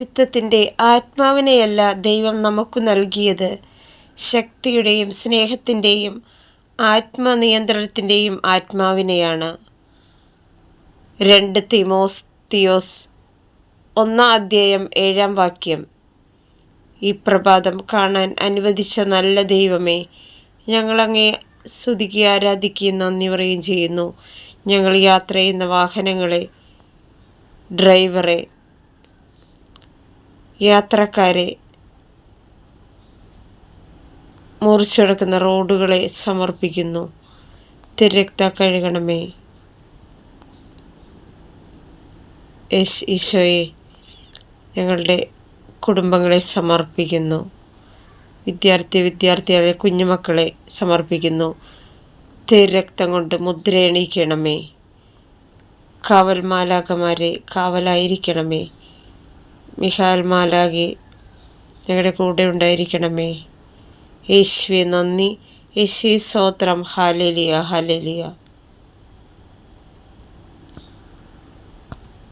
യുദ്ധത്തിന്റെ ആത്മാവിനെയല്ല ദൈവം നമുക്ക് നൽകിയത്. ശക്തിയുടെയും സ്നേഹത്തിന്റെയും ആത്മനിയന്ത്രണത്തിന്റെയും ആത്മാവിനെയാണ്. രണ്ട് തിമോസ് തിയോസ് ഒന്നാം അധ്യായം ഏഴാം വാക്യം. ഈ പ്രഭാതം കാണാൻ അനുവദിച്ച നല്ല ദൈവമേ ഞങ്ങളങ്ങേ സ്തുതിക്കുക ആരാധിക്കുകയും നന്ദി പറയുകയും ചെയ്യുന്നു. ഞങ്ങൾ യാത്ര ചെയ്യുന്ന വാഹനങ്ങളെ ഡ്രൈവറെ യാത്രക്കാരെ മുറിച്ചെടുക്കുന്ന റോഡുകളെ സമർപ്പിക്കുന്നു. തിരക്ത കഴുകണമേ. യേശ് ഈശോയെ ഞങ്ങളുടെ കുടുംബങ്ങളെ സമർപ്പിക്കുന്നു. വിദ്യാർത്ഥി വിദ്യാർത്ഥികളെ കുഞ്ഞുമക്കളെ സമർപ്പിക്കുന്നു. തിരക്തം കൊണ്ട് മുദ്രയണിയിക്കണമേ കാവൽ മാലാകമാരെ കാവലായിരിക്കണമേ. മിഹാൽ മാലാകി ഞങ്ങളുടെ കൂടെ ഉണ്ടായിരിക്കണമേ. യേശുവെ നന്ദി. യേശു സ്തോത്രം. ഹാലലിയ ഹാലലിയ